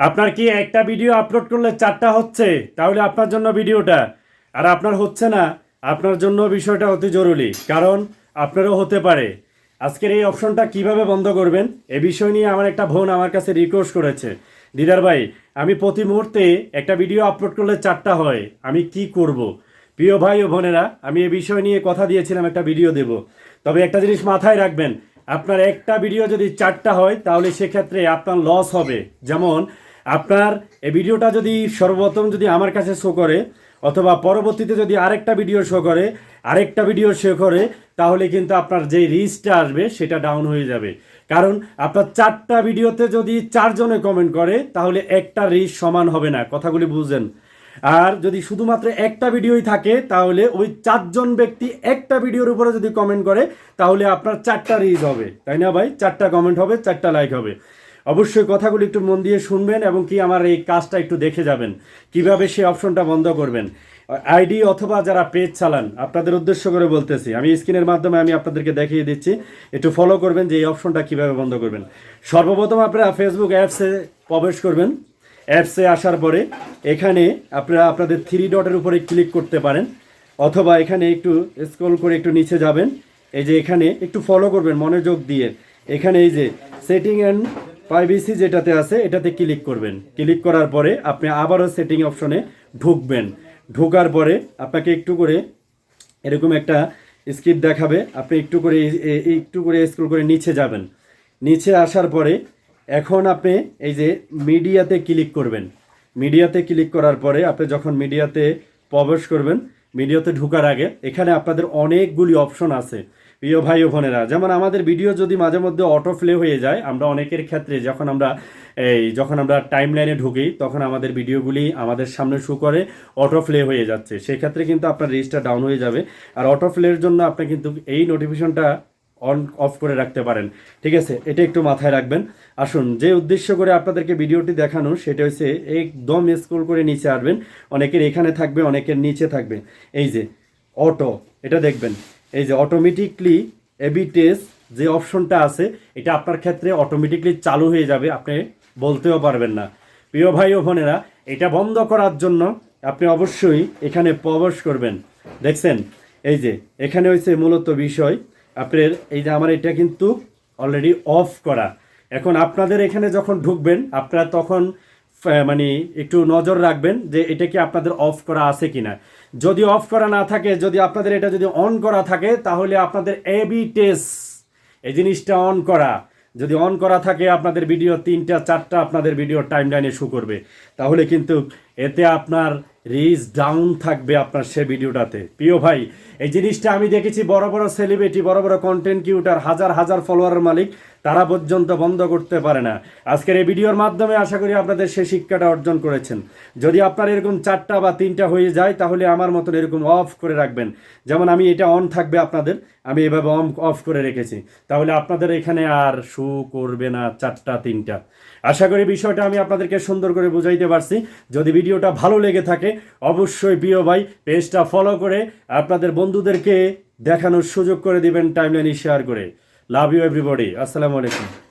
আপনার কি একটা ভিডিও আপলোড করলে চারটা হচ্ছে? তাহলে আপনার জন্য ভিডিওটা। আর আপনার হচ্ছে না, আপনার জন্য বিষয়টা অতি জরুরি, কারণ আপনারও হতে পারে। আজকের এই অপশনটা কীভাবে বন্ধ করবেন? এ বিষয় নিয়ে আমার একটা বোন আমার কাছে রিকোয়েস্ট করেছে। দিদার ভাই, আমি প্রতি মুহূর্তে একটা ভিডিও আপলোড করলে চারটা হয়, আমি কি করব। প্রিয় ভাই ও বোনেরা, আমি এ বিষয় নিয়ে কথা দিয়েছিলাম, একটা ভিডিও দেব। তবে একটা জিনিস মাথায় রাখবেন, আপনার একটা ভিডিও যদি চারটা হয়, তাহলে সেক্ষেত্রে আপনার লস হবে। যেমন আপনার এই ভিডিওটা যদি সর্বপ্রথম যদি আমার কাছে শো করে, অথবা পরবর্তীতে যদি আরেকটা ভিডিও শো করে, আরেকটা ভিডিও শো করে, তাহলে কিন্তু আপনার যে রিচটা আসবে, সেটা ডাউন হয়ে যাবে। কারণ আপনার চারটা ভিডিওতে যদি চারজনে কমেন্ট করে, তাহলে একটা রিচ সমান হবে না। কথাগুলি বুঝেন। আর যদি শুধুমাত্র একটা ভিডিওই থাকে, তাহলে ওই চারজন ব্যক্তি একটা ভিডিওর উপরে যদি কমেন্ট করে, তাহলে আপনার চারটা রিচ হবে। তাই না ভাই? চারটা কমেন্ট হবে, চারটা লাইক হবে। অবশ্যই কথাগুলি একটু মন দিয়ে শুনবেন এবং কি আমার এই কাজটা একটু দেখে যাবেন। কীভাবে সেই অপশনটা বন্ধ করবেন? আইডি অথবা যারা পেজ চালান, আপনাদের উদ্দেশ্য করে বলতেছি, আমি স্ক্রিনের মাধ্যমে আমি আপনাদেরকে দেখিয়ে দিচ্ছি, একটু ফলো করবেন যে এই অপশনটা কীভাবে বন্ধ করবেন। সর্বপ্রথম আপনারা ফেসবুক অ্যাপসে প্রবেশ করবেন। অ্যাপসে আসার পরে এখানে আপনারা আপনাদের থ্রি ডটের উপরে ক্লিক করতে পারেন, অথবা এখানে একটু স্ক্রল করে একটু নিচে যাবেন। এই যে এখানে একটু ফলো করবেন মনোযোগ দিয়ে। এখানে এই যে সেটিং অ্যান্ড প্রাইভেসি যেটাতে আছে, এটাতে ক্লিক করবেন। ক্লিক করার পরে আপনি আবারও সেটিং অপশনে ঢুকবেন। ঢোকার পরে আপনাকে একটু করে এরকম একটা স্ক্রিপ্ট দেখাবে। আপনি একটু করে একটু করে স্ক্রল করে নিচে যাবেন। নিচে আসার পরে এখন আপনি এই যে মিডিয়াতে ক্লিক করবেন। মিডিয়াতে ক্লিক করার পরে আপনি যখন মিডিয়াতে প্রবেশ করবেন মিডিয়াতে ঢুকার আগে এখানে আপনাদের অনেকগুলি অপশন আছে, প্রিয় ভাই ও বোনেরা। যেমন আমাদের ভিডিও যদি মাঝে মধ্যে অটো প্লে হয়ে যায়, আমরা অনেকের ক্ষেত্রে যখন আমরা এই যখন আমরা টাইম লাইনে ঢুকি, তখন আমাদের ভিডিওগুলি আমাদের সামনে শু করে অটো প্লে হয়ে যাচ্ছে। সেক্ষেত্রে কিন্তু আপনার রেজিস্টার ডাউন হয়ে যাবে। আর অটো প্লের জন্য আপনি কিন্তু এই নোটিফিকেশনটা অন, অফ করে রাখতে পারেন। ঠিক আছে, এটা একটু মাথায় রাখবেন। আসুন, যে উদ্দেশ্য করে আপনাদেরকে ভিডিওটি দেখানো, সেটা হচ্ছে একদম স্ক্রল করে নিচে আসবেন। অনেকের এখানে থাকবে, অনেকের নিচে থাকবে। এই যে অটো এটা দেখবেন। এই যে অটোমেটিকলি এবি যে অপশনটা আছে, এটা আপনার ক্ষেত্রে অটোমেটিকলি চালু হয়ে যাবে, আপনি বলতেও পারবেন না। প্রিয় ভাই ও বোনেরা, এটা বন্ধ করার জন্য আপনি অবশ্যই এখানে প্রবেশ করবেন। দেখছেন? এই যে, এখানে হয়েছে মূলত বিষয় আপনার, এই যে আমার এটা কিন্তু অলরেডি অফ করা। এখন আপনাদের এখানে যখন ঢুকবেন, আপনারা তখন মানে একটু নজর রাখবেন যে এটা কি আপনাদের অফ করা আছে কি না যদি অফ করা না থাকে, যদি আপনাদের এটা যদি অন করা থাকে, তাহলে আপনাদের এবি টেস্ট এই জিনিসটা অন করা। যদি অন করা থাকে, আপনাদের ভিডিও তিনটা, চারটা আপনাদের ভিডিও টাইম লাইনে শো করবে। তাহলে কিন্তু এতে আপনার রিচ ডাউন থাকবে আপনার সে ভিডিওটাতে। প্রিয় ভাই, এই জিনিসটা আমি দেখেছি বড় বড় সেলিব্রিটি, বড় বড় কন্টেন্ট কিউটার হাজার হাজার ফলোয়ারের মালিক, তারা পর্যন্ত বন্ধ করতে পারে না। আজকের এই ভিডিওর মাধ্যমে আশা করি আপনাদের সে শিক্ষাটা অর্জন করেছেন। যদি আপনার এরকম চারটা বা তিনটা হয়ে যায়, তাহলে আমার মতন এরকম অফ করে রাখবেন। যেমন আমি এটা অন থাকবে আপনাদের, আমি এভাবে অন অফ করে রেখেছি। তাহলে আপনাদের এখানে আর শু করবে না চারটা, তিনটা। আশা করি বিষয়টা আমি আপনাদেরকে সুন্দর করে বুঝাইতে পারছি। যদি ভিডিওটা ভালো লেগে থাকে, অবশ্যই প্রিয় ভাই পেজটা ফলো করে আপনাদের বন্ধুদেরকে দেখানোর সুযোগ করে দিবেন টাইমলাইনে শেয়ার করে। লাভ ইউ এভরিবডি আসসালামু আলাইকুম।